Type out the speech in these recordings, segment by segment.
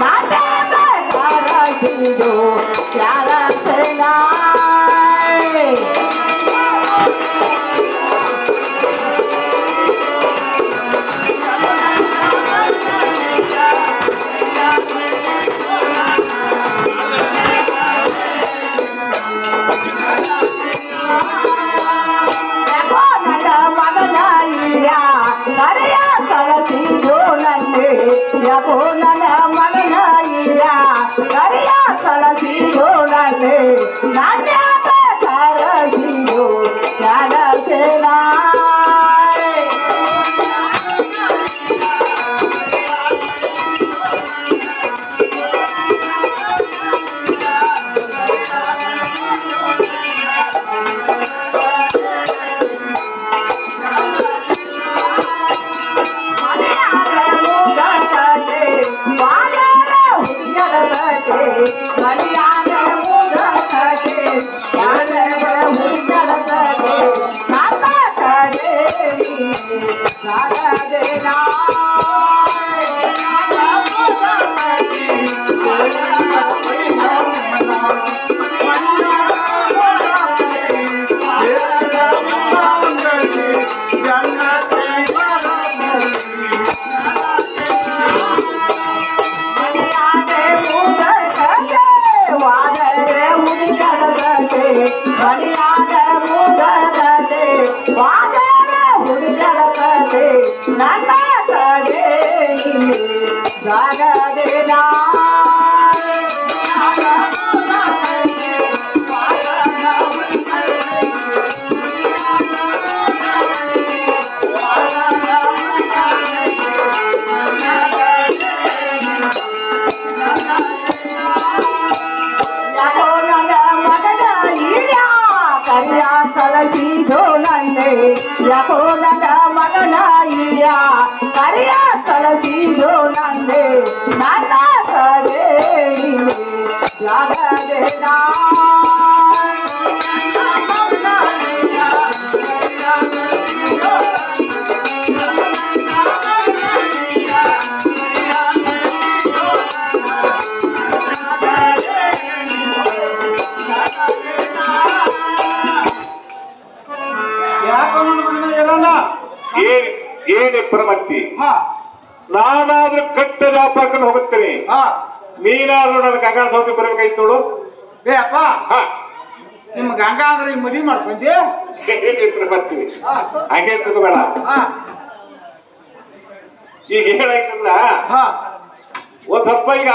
ನಾಟ್ಯದ ಹಾ. ನಾನಾದ್ರೂ ಕಟ್ಟ ವ್ಯಾಪಾರಕ್ಕೆ ಹೋಗುತ್ತೇನೆ. ಹಾ. ನೀನಾದ್ರೂ ನನ್ನ ಗಂಗಾಳ ಸೌತಿ ಬರ್ಬೇಕಾಯ್ತು ನೋಡು. ಏ ಅಪ್ಪ. ಹಾ. ನಿಮ್ಮ ಗಂಗಾ ಅಂದ್ರೆ ಈ ಮದುವೆ ಮಾಡ್ಕೊಂಡಿ? ಹಾ. ಹಾಗೆ ತಿಳ್ಕೊಬೇಡ. ಹಾ. ಈಗ ಹೇಳಾಯ್ತಂದ್ರ ಹಾ. ಒಂದ್ ಸ್ವಲ್ಪ ಈಗ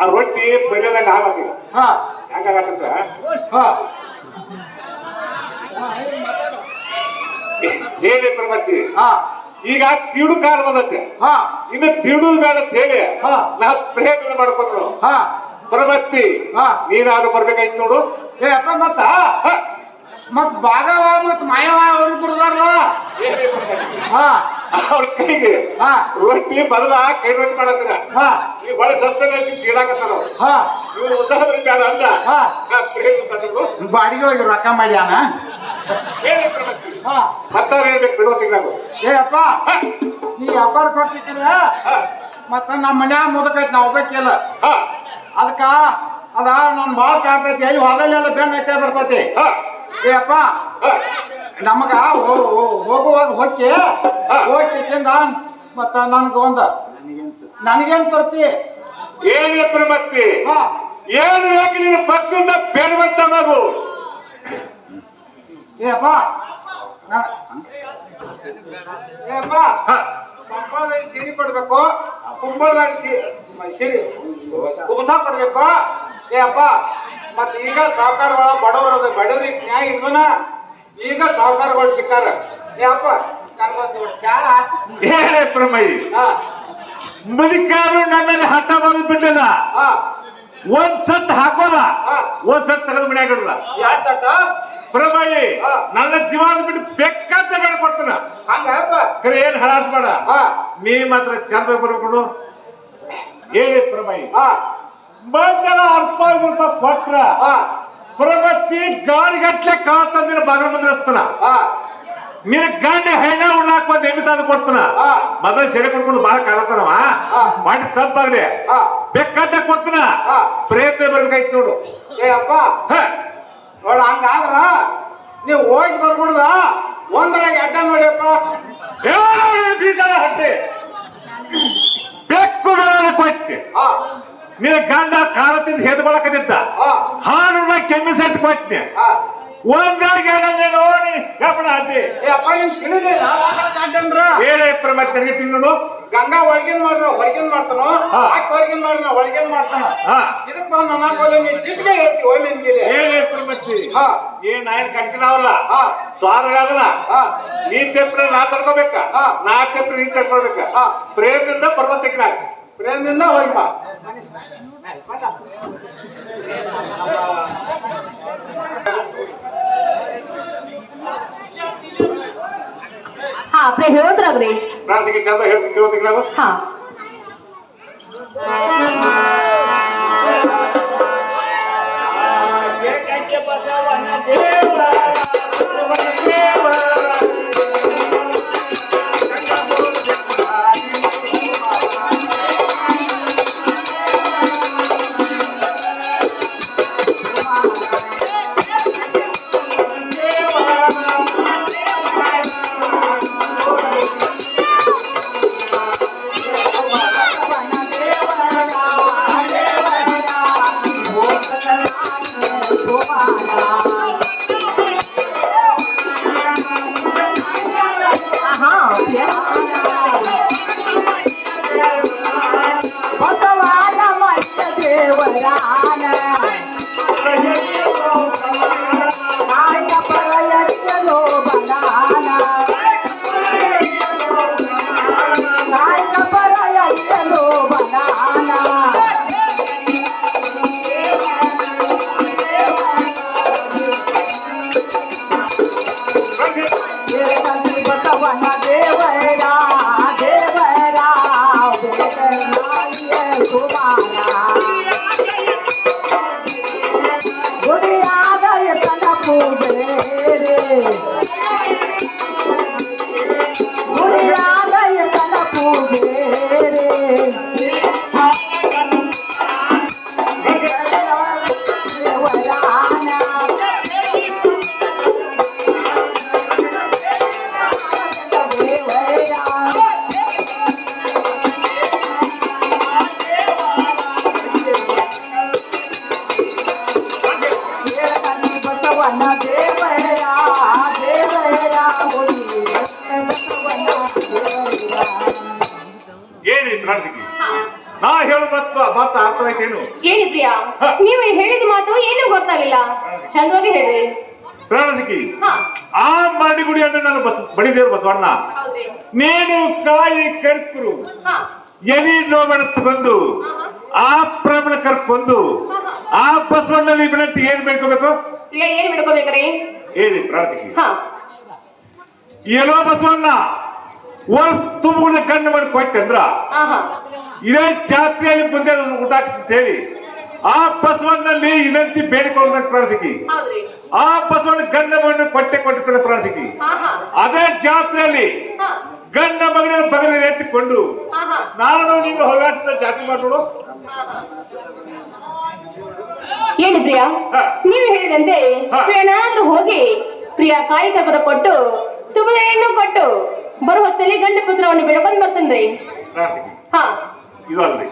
ಆ ರೊಟ್ಟಿ ಬೆಳೆದಂಗ ಆಗತ್ತೀಗ ಹಾ. ಹೇಳಿ ಹಾ. ಈಗ ತಿಳು ಕಾಲ ಬಂದತ್ತೆ ಹಾ. ಇನ್ನು ತಿಳು ಬೇಡ ಅಂತ ಹೇಳಿ ಹಾ. ನಾ ಪ್ರಯತ್ನ ಮಾಡ್ಕೊಂಡ್ರು ಹಾ. ಪ್ರಮತ್ತಿ ಹಾ. ನೀನಾದ್ರೂ ಬರ್ಬೇಕಾಯ್ತು ನೋಡು. ಏ ಅಪ್ಪ ಮತ್ತ. ಮತ್ ಭಾಗವ ಮತ್ ಮಾಯವ ಅವ್ರಿಗೆ ಪ್ರಮತ್ತಿ ಹಾ. ಅವ್ರ ಕೈಗೆ ಹಾ. ರೊಟ್ಟಿ ಬದಲ ಕೈ ರೊಟ್ಟಿ ಮಾಡತ್ತಿರ? ಈ ನೀವು ಬಹಳ ಸಸ್ತ ಚೀಡಾಕತ್ತಾರ ಇವ್ರು ಉತ್ಸಾಹ ಬೇಡ ಅಂದ. ಬಾಡಿಗೆ ಹೋಗಿ ರೊಕ್ಕ ಮಾಡ್ಯಾನ ಮತ್ತವ್ರು ಹೇಳ್ಬೇಕು ಬಿಡುವತ್ತಿಗೆ ನಾವು ಏ ಅಪ್ಪ ನೀ ವ್ಯಾಪಾರಕ್ಕೆ ಹೋಗ್ತಿದ್ದೀರ? ಮತ್ತ ನಮ್ಮ ಮನ್ಯಾಗ ಮುದಕೈತಿ ನಾವು ಒಬ್ಬಕ್ಕಿಲ್ಲ ಹಾ. ಅದಕ್ಕ ಅದ ನಾನ್ ಬಾಳ ಕಾಣ್ತೈತಿ ಎಲ್ಲಿ ಹೊಲಲ್ಲೆಲ್ಲ ಬೆನ್ನ ಐತೆ ಬರ್ತೈತಿ. ಹಾ. ಏ ಅಪ್ಪ ನಮಗ ಹೋಗುವಾಗ ಹೋಗಿ ಹೋಗಿಸಿಂದ ಮತ್ತ ನನ್ಗ ಒಂದ. ನನಗೇನ್ ತರ್ತಿ? ಏನೇ ಪ್ರಮತ್ತಿ ಹಾ. ಏನು ಬೇಕು ನೀನು ಭಕ್ತಿಯಿಂದ ಬೇಡವಂತ ನಾವು ಏಪ್ಪ. ಅಪ್ಪ ನಾ- ಏ ಅಪ್ಪ ಪಂಪಳದಾಡಿ ಸೀರೆ ಕೊಡ್ಬೇಕು. ಕುಂಬಳದಾಡಿ ಸೀರೆ ಕುಬಸ ಕೊಡ್ಬೇಕು. ಏ ಅಪ್ಪ ಮತ್ ಈಗ ಸಹಕಾರ ಬಡವ್ರ ಬಡವರಿಗೆ ಬಡವ್ರಿಗೆ ನ್ಯಾಯ ಹಿಡ್ದನ ಈಗ ಸಾವುಕಾರಗಳು ಸಿಕ್ಕಾರ. ಯಪ್ಪ ನನ್ಗೊಂದು ಚಾ ಏನೇ ಪ್ರಮಯಿ ಮುದುಕಾರು ನನ್ನಲ್ಲಿ ಹಠ ಮಾಡೋದು ಬಿಟ್ಟಿಲ್ಲ ಹಾ. ಒಂದ್ ಸತ್ ಹಾಕೋದ. ಒಂದ್ ಸತ್ ತೆಗೆದು ಮನ್ಯಾಗ ಇಡಲ್ಲ ಸಟ್ಟ ಪ್ರಮಯಿ ಹಾ. ನನ್ನ ಜೀವನ ಬಿಟ್ಟು ಬೆಕ್ಕಂತ ಬೇಡ್ಕೊಡ್ತಾನ ಕರೆ ಏನ್ ಹಳಾಸ್ ಬೇಡ. ನೀ ಮಾತ್ರ ಚಂದ ಬರ್ಬೇಕು ಏನೇ ಪ್ರಮಯಿ ಹಾ. ಬಂದರ ಅಲ್ಪ ರೂಪಾಯಿ ಕೊಟ್ರ ಹಾ ಪ್ರಮತ್ತಿ ಗಾಳಿಗಟ್ಲೆ ಕಾಳ ತಂದಿನ ಬಾಗಿಲು ಮುಂದಿಸ್ತಾನ ಹಾ ನಿನ್ನ ಗಂಡ ಹೆಣ್ಣ ಉಣ್ಣಾಕ್ ಒಂದ್ ಎಮ್ಮಿ ತಂದು ಕೊಡ್ತಾನ. ಮೊದಲ ಸೆರೆ ಕೊಡ್ಕೊಂಡು ಬಾಳ ಕಾಲತನವ ಹಾ. ಮಾಡಿ ತಪ್ಪಾಗ್ಲಿ. ಬೆಕ್ಕಂತ ಕೊಡ್ತಾನ. ಪ್ರಯತ್ನ ಬರ್ಬೇಕಾಯ್ತು ನೋಡು ಏ ಅಪ್ಪ ಹ. ನೋಡ ಹಂಗಾದ್ರ ನೀವು ಹೋಗಿ ಬರ್ಬಿಡ್ದ ಒಂದ್ರಾಗ ಅಡ್ಡ ನೋಡಿಯಪ್ಪ ಏ, ಬೀಜದ ಹಟ್ಟಿ ಬೆಕ್ಕು ಬೆಲ್ಲ ಕೊಟ್ಟೆ ಹಾ ನಿನ್ನ ಗಂಡ ಕಾಲ ತಿಂದು ಹೆದ್ಕೊಳಕದಿದ್ದ ಹಾ ಹಾಲು ಕೆಮ್ಮಿ ಸೆಟ್ ಕೊಟ್ಟೆ ಹಾ ಒಂದ್ರಾಗ ಏನಂದ್ರೆ ನೋಡಿ ಗಮನ ಏ ಅಪ್ಪ ನಿನ್ ತಿಳಿದಿಲ್ಲ ಅಡ್ಡಂದ್ರ ಏನೇ ಮತ್ತೆ ನನಗೆ ತಿನ್ನೋಡು ಗಂಗಾ ಒಳಗಿನ ಮಾಡ್ದ ಹೊರಗಿನ ಮಾಡ್ತಾನೋ? ಹಾ. ಆಕೆ ಹೊರಗಿನ್ ಮಾಡಿದ ಒಳಗಿನ ಮಾಡ್ತಾನ? ಹಾ. ಇದಕ್ ಬಂದ ನಾಲ್ಕು ನೀ ಸಿಟ್ಟಿಗೆ ಹೇಳ್ತಿ ಒಮ್ಮೆ ನಿನ್ಗಿಲೆ ಏನೇ ಮತ್ತೆ. ಹಾ. ಏನ್ ಹಾ. ಸ್ವಾದಗಾದನ ಹಾ. ನೀ ತೆಪ್ಪ ನಾ ತಡ್ಕೋಬೇಕ ಹಾ. ನಾ ತೆಪ್ಪ ನೀ ತಡ್ಕೋಬೇಕ ಹಾ. ಪ್ರೇಮದಿಂದ ಪರ್ವತಕ್ಕೆ ಪ್ರೇಮದಿಂದ ಹೋಗಿ ಬಾ. ಹಾ ಪ್ರೇ ಹೇಳೋದ್ರಾಗ್ರಿ ಪ್ರಾಣಿಗೆ ಚಂದ ಹೇಳ್ತೀನಿ ಕೇಳೋದಕ್ಕೆ ನಾವು ಹಾ ಆಹಾ ಅರ್ಥವಾಯ್ತೇನು ಏನಿ ಪ್ರಿಯ? ನೀವು ಹೇಳಿದ ಮಾತು ಏನೂ ಗೊತ್ತಾಗಲಿಲ್ಲ. ಚಂದ್ರವಾಗಿ ಹೇಳ್ರಿ. ಪ್ರಾಣಸಿಕಿ ಆ ಮಡಿಗುಡಿ ಅಂದ್ರೆ ನಾನು ಬಸ್ ಬಡಿದೇವ್ರು ಬಸವಣ್ಣ. ನೀನು ಕಾಯಿ ಕರ್ಕರು ಎಲಿ ನೋವಣ ತಗೊಂಡು. ಆ ಪ್ರಮಾಣ ಕರ್ಕೊಂಡು ಆ ಬಸವಣ್ಣಲ್ಲಿ ವಿನಂತಿ ಏನ್ ಬೇಡ್ಕೋಬೇಕು? ಏನ್ ಬಿಡ್ಕೋಬೇಕ್ರಿ? ಹೇಳಿ ಪ್ರಾಣಸಿಕಿ ಹಾ. ಏನೋ ಬಸವಣ್ಣ ವರ್ಷ ತುಂಬ ಕಣ್ಣು ಮಾಡಿ ಕೊಟ್ಟಂದ್ರ ಆಹಾ ಇದೇ ಜಾತ್ರೆಯಲ್ಲಿ ಮುಂದೆ ಊಟ ಹೇಳಿ. ಆ ಬಸವನಲ್ಲಿ ವಿನಂತಿ ಬೇಡಿಕೊಳ್ಳೋದಕ್ಕೆ ಪ್ರಾಣಸಿಕಿ ಹೌದ್ರಿ. ಆ ಬಸವನ ಗಂಡ ಮಗನ ಕೊಟ್ಟೆ ಕೊಟ್ಟಿರ್ತಾನೆ ಪ್ರಾಣಸಿಕಿ ಆಹಾ ಅದೇ ಜಾತ್ರೆಯಲ್ಲಿ ಗಂಡ ಮಗನ ಬಗಲ ಎತ್ತಿಕೊಂಡು ನಾನು ನೀನು ಹವ್ಯಾಸದ ಜಾತಿ ಮಾಡ್ಬಿಡು. ಏನು ಪ್ರಿಯಾ. ನೀವು ಹೇಳಿದಂತೆ. ಏನಾದ್ರೂ ಹೋಗಿ ಪ್ರಿಯಾ ಕಾಯಿ ಕರ್ಪೂರ ಕೊಟ್ಟು ಹೆಣ್ಣು ಕೊಟ್ಟು ಬರೋ ಹೊತ್ತಲ್ಲಿ ಗಂಡ ಪುತ್ರವನ್ನು ಬೆಳಕೊಂಡ್ ಬರ್ತೇನ್ರಿ ಹಾ. ಇದು ಅಲ್ರಿ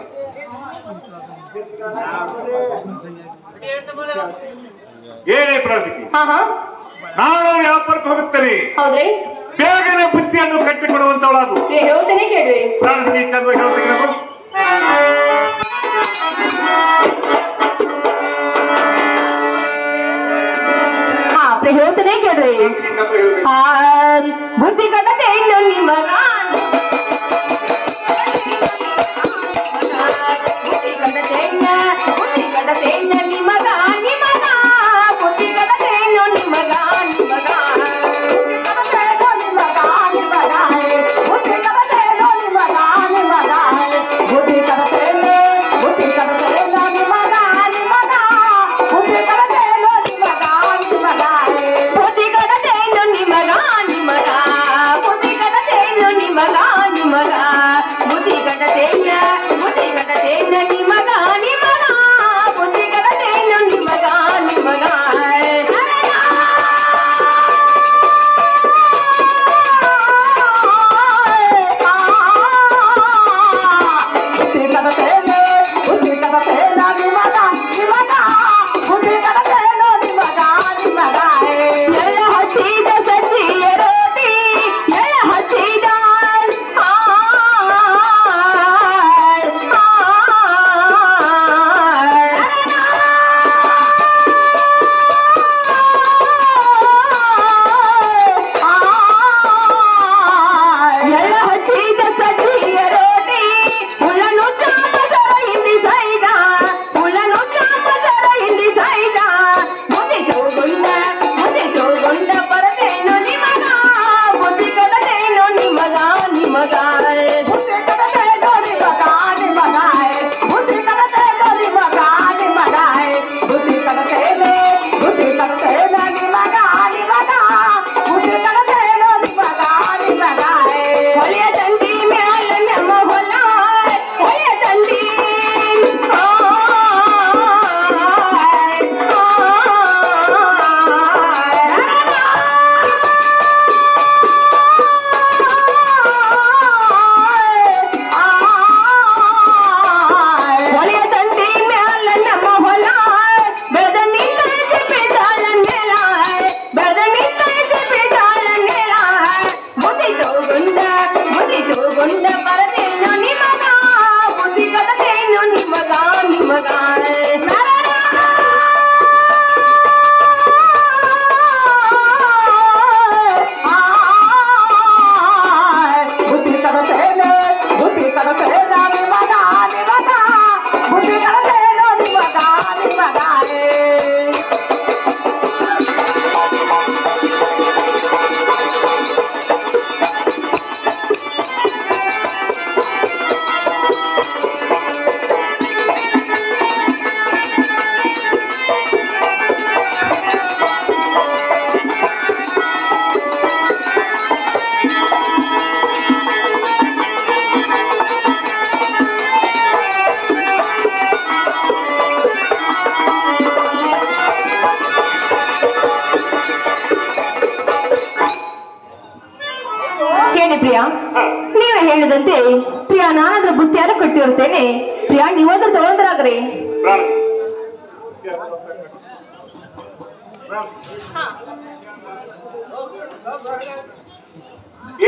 ಏನೇ ಪ್ರಾಜೆಕ್ಟ್ ನಾನು ವ್ಯಾಪಾರಕ್ಕೆ ಹೋಗುತ್ತೇನೆ ಹೌದ್ರಿ. ಬೇಗನೆ ಬುದ್ಧಿಯನ್ನು ಕಟ್ಟಿಕೊಡುವಂತವಳಾಗು ಹೇಳ್ತೇನೆ ಕೇಳ್ರಿ. ಪ್ರಾಣಸಿಕಿ ಚಂದ ಹೇಳ್ತೀನಿ ಹೇಳ್ತೇನೆ ಕೇಳ್ರಿ. ಬುದ್ಧಿ ಕಟ್ಟತೆ ಇನ್ನು ನಿಮಗ ಬುದ್ಧಿ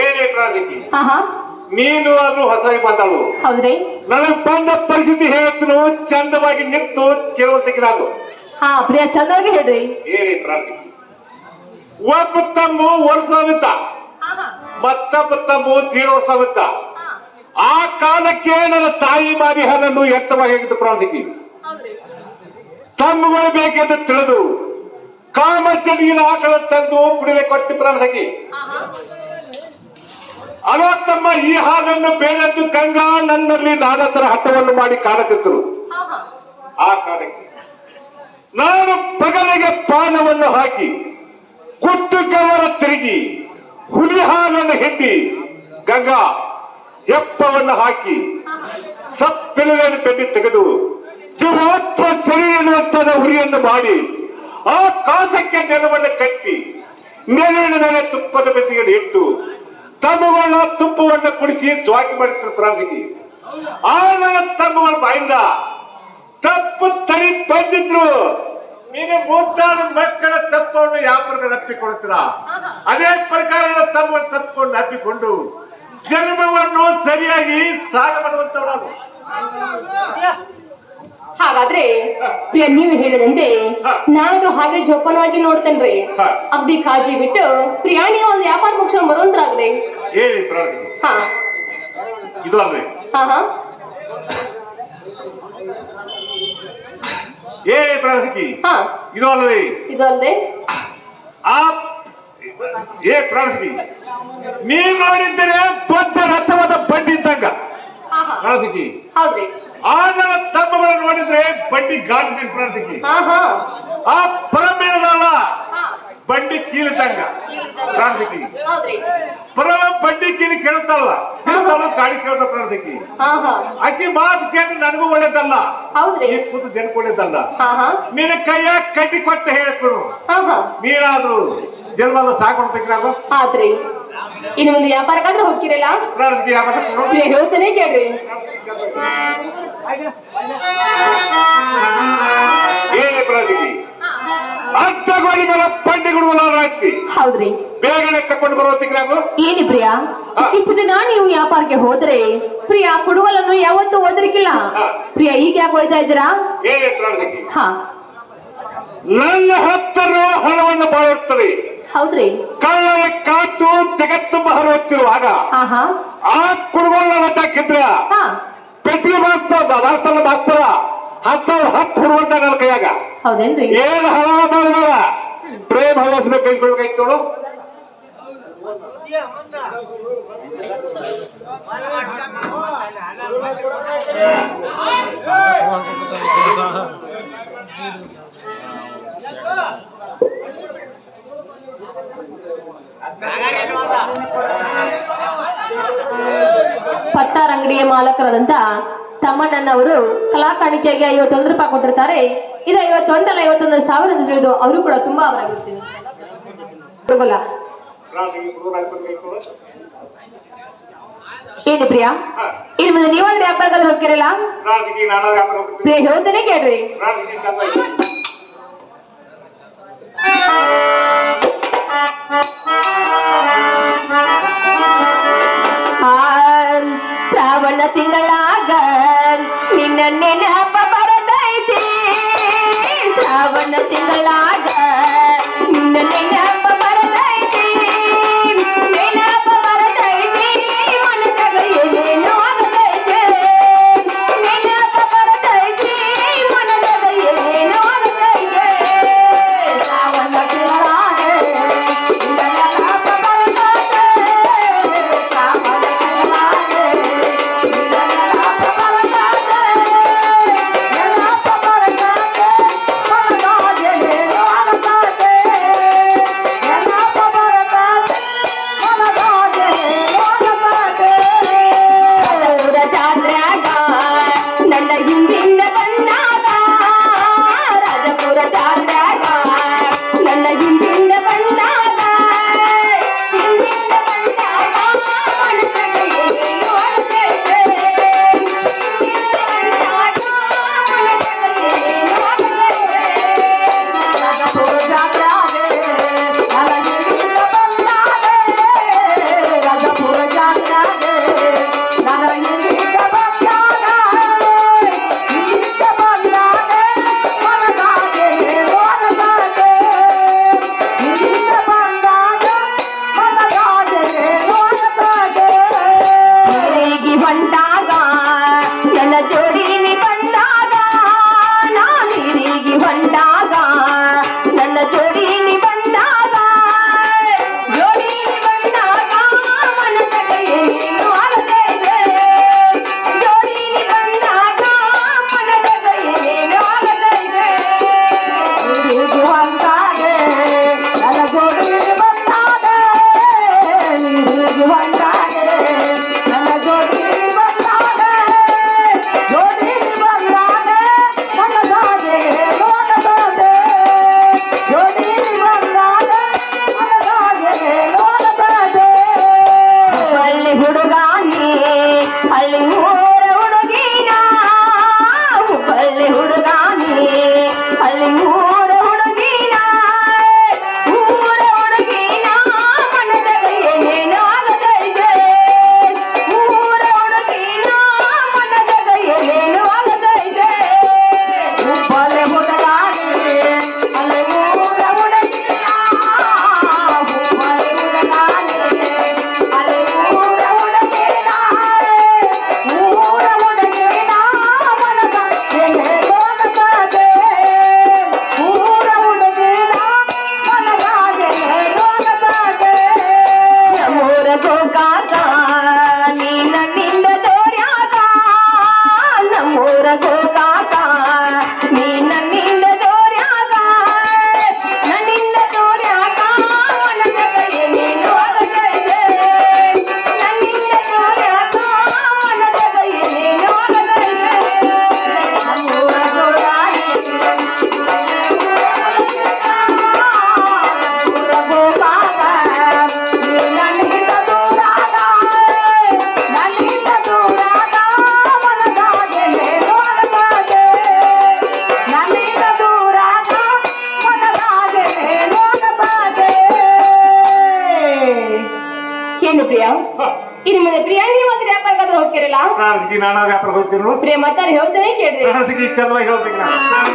ಏನೇ ನೀನು ಅದು ಹೊಸ ಮಾತಾಡು ಹೌದ್ರಿ. ನನಗ್ ಬಂದ ಪರಿಸ್ಥಿತಿ ಹೇಳ್ತನು ಚಂದವಾಗಿ ನಿಂತು ಕೇಳುವಂತಕ್ಕೆ ನಾನು. ಹಾ ಪ್ರಿಯಾ ಚಂದವಾಗಿ ಹೇಳ್ರಿ. ಏನೇ ಪ್ರಾರ್ಥಿಕಿ ಒಬ್ಬ ತಮ್ಮ ವರ್ಷ ಬಿತ್ತ ಮತ್ತೊಬ್ಬ ತಮ್ಮ ತೀರ ವರ್ಷ ಬಿತ್ತ ಆ ಕಾಲಕ್ಕೆ ನನ್ನ ತಾಯಿ ಮಾರಿ ಹನ್ನನ್ನು ಎತ್ತವಾಗಿ ಪ್ರಾರ್ಥಿಕಿ ತಮ್ಮಗಳು ಬೇಕೆಂದು ತಿಳಿದು ಕಾಮಚನಿಗಿನ ಆಕಳ ತಂದು ಕುಡಿಲೆ ಕೊಟ್ಟು ಪ್ರಾರ್ಥಕಿ ಅಲೋ, ತಮ್ಮ ಈ ಹಾಲನ್ನು ಬೇಡದ್ದು ಗಂಗಾ ನನ್ನಲ್ಲಿ ನಾನತರ ಹಠವನ್ನು ಮಾಡಿ ಕಾಣುತ್ತಿದ್ದರು. ಆ ಕಾರಣಕ್ಕೆ ನಾನು ಪಗಲಿಗೆ ಪಾನವನ್ನು ಹಾಕಿ ಕುತ್ತು ಕವರ ತಿರುಗಿ ಹುಲಿ ಹಾಲನ್ನು ಹಿಂಡಿ ಗಂಗಾ ಹೆಪ್ಪವನ್ನು ಹಾಕಿ ಸಪ್ಪಿಲುಗಳನ್ನು ಬೆನ್ನಿ ತೆಗೆದು ಜೀವಾತ್ಮ ಸರಿ ಎನ್ನುವಂತಹ ಹುರಿಯನ್ನು ಮಾಡಿ ಆ ಕಾಸಕ್ಕೆ ನೆಲವನ್ನು ಕಟ್ಟಿ ನೆಲವಿನ ಮೇಲೆ ತುಪ್ಪದ ಬೆಂದಿಗೆಯನ್ನು ಇಟ್ಟು ತಮ್ಮಗಳ ತುಪ್ಪವನ್ನು ಕುಡಿಸಿ ಜ್ವಾಕಿ ಮಾಡಿರ್ತಾರೆ ಪ್ರಾರ್ಥಿಸಿ ಆ ನನ್ನ ತಮ್ಮಗಳ ಬಾಯಿಂದ ತಪ್ಪು ತರಿ ಬಂದಿದ್ರು. ನೀನು ಮೂರ್ತಾದ ಮಕ್ಕಳ ತಪ್ಪವನ್ನು ಯಾವ ಪ್ರಕಾರ ಅಪ್ಪಿಕೊಳ್ತೀರ ಅದೇ ಪ್ರಕಾರ ತಮ್ಮ ತಪ್ಪುಕೊಂಡು ಅಪ್ಪಿಕೊಂಡು ಜನ್ಮವನ್ನು ಸರಿಯಾಗಿ ಸಾಗ ಮಾಡುವಂತವನು ಹಾಗಾದ್ರೆ ಪ್ರಿಯ ನೀವು ಹೇಳಿದಂತೆ ನಾನಾದ್ರೂ ಹಾಗೆ ಜೋಪಾನವಾಗಿ ನೋಡ್ತೇನ್ರಿ. ಅಗ್ದಿ ಕಾಳಜಿ ಬಿಟ್ಟು ಪ್ರಿಯಾ ನೀವು ಒಂದು ವ್ಯಾಪಾರ ಮುಗಿಸ್ಕೊಂಡ್ ಬರುವಂತ್ರಾಗ್ರಿ ಹೇಳಿ ಹಾ. ಇದು ಅಲ್ರಿ. ಹಾ ಹಾ. ಹೇಳಿ ಪ್ರಾರ್ಥಿಸಿ ಹಾ. ಇದು ಅಲ್ರಿ. ಇದು ಅಲ್ದೆ. ಆ ಏ ಪ್ರಾರ್ಥಿಸಿ ನೀವ್ ಮಾಡಿದ್ದರೆ ದೊಡ್ಡ ರಥವಾದ ಬಂಡಿದ್ದಂಗ ಪ್ರಾರ್ಥಿಸಿ ಹೌದ್ರಿ. ಆ ನನ್ನ ತಮ್ಮಗಳು ನೋಡಿದ್ರೆ ಬಂಡಿ ಗಾಡಿ ಹಾ ಆ ಪರಮೇಣದಲ್ಲ ಹಾ. ಬಂಡಿ ಕೀಲಿದಂಗ ಪ್ರಾರ್ಥಿಕಿ ಪರಮ ಬಂಡಿ ಕೀಲಿ ಕೇಳುತ್ತಲ್ಲ ಕೇಳುತ್ತಲ್ಲ ಗಾಡಿ ಕೇಳುತ್ತ ಪ್ರಾರ್ಥಿಕಿ ಹಾ ಹಾ ಆಕಿ ಮಾತು ಕೇಳಿ ನನಗೂ ಒಳ್ಳೇದಲ್ಲ. ಈ ಕೂತು ಜನಕ್ಕೆ ಒಳ್ಳೇದಲ್ಲ. ನಿನ್ನ ಕೈಯ ಕಟ್ಟಿ ಕೊಟ್ಟ ಹೇಳ್ಕೊಡು ನೀನಾದ್ರೂ ಜನ್ಮದ ಸಾಕೊಂಡು ಆದ್ರಿ. ಇನ್ನು ಮುಂದೆ ವ್ಯಾಪಾರಕ್ಕಾದ್ರೂ ಹೋಗ್ತಿರಲ್ಲ? ಪ್ರಾರ್ಥಿಸಿ ವ್ಯಾಪಾರ ಹೇಳ್ತೇನೆ ಕೇಳ್ರಿ. ಮೇಲೆ ಬಂಡಿಗಳು ಹಾಕಿ ಹೌದ್ರಿ. ಬೇಗನೆ ತಕೊಂಡು ಏನಿ ಪ್ರಿಯಾ. ಇಷ್ಟು ದಿನ ನೀವು ವ್ಯಾಪಾರಕ್ಕೆ ಹೋದ್ರೆ ಪ್ರಿಯಾ ಕುಡುಗಲನ್ನು ಯಾವತ್ತೂ ಓದಲಿಕ್ಕಿಲ್ಲ. ಪ್ರಿಯಾ ಈಗ ಯಾಕೆ ಓದ್ತಾ ಇದ್ದೀರಾ? ಏನೇ ಪ್ರಾರ್ಥಿಸಿ ಹಾ. ನನ್ನ ಹತ್ತರ ಹಣವನ್ನು ಬಾಳುತ್ತದೆ. ಹೌದ್ರಿ. ಕಳ್ಳರ ಕಾತು ಜಗತ್ತು ಹರಿಯುತ್ತಿರುವಾಗ ಆ ಕುಡುಗೋಲ ಹಾಕಿದ್ರ ಹಾ. ಪೆಟ್ಟಿಗೆ ಬಳಸ್ತಾ ಬಾಸ್ತಾರ ಬಾಸ್ತಾರ ಹತ್ತವ್ರ ಹತ್ತು ಹುಡುಗಂತ ನನ್ನ ಕೈಯಾಗ. ಹೌದೇನ್ರಿ? ಏನ್ ಹವಾ ಮಾಡಿದಾರ ಪ್ರೇಮ ಹವಾಸನ ಕೈಕೊಳ್ಬೇಕಾಯ್ತು ನೋಡು. ಪಟ್ಟಾರ ಅಂಗಡಿಯ ಮಾಲಕರಾದಂತ ತಮ್ಮಣ್ಣನವರು ಕಲಾಕಾಣಿಕೆಯಾಗಿ ಐವತ್ತೊಂದು ರೂಪಾಯಿ ಕೊಟ್ಟಿರ್ತಾರೆ. ಇದು ಐವತ್ತೊಂದಲ್ಲ ಐವತ್ತೊಂದು ಸಾವಿರ ಅಂತ ಹೇಳಿದ್ರು ಅವರು ಕೂಡ ತುಂಬಾ ಅವರಾಗಿರ್ತೀನಿ ಹುಡುಗಲ್ಲ? ಏನು ಪ್ರಿಯ? ಇನ್ನು ಮುಂದೆ ನೀವಾದ್ರೆ ವ್ಯಾಪಾರಕ್ಕಾದ್ರೂ ಹೋಗ್ತಿರಲ್ಲ? ಪ್ರಿಯ, ಹೇಳ್ತೇನೆ ಕೇಳ್ರಿ. Thank ಚಂದ ಶ್ರಾವಣ ತಿಂಗಳಾಗ ನಿನ್ನ ನೆನಪ ಬರದೈತಿ ಶ್ರಾವಣ ತಿಂಗಳಾಗ ನಿನ್ನ ನೆನಪ ಮಾತಾಡಿ ಹೇಳ್ತೇನೆ ಕೇಳ್ರಿ. ಚಂದವಾಗಿ ಹೇಳ್ತೀನಿ.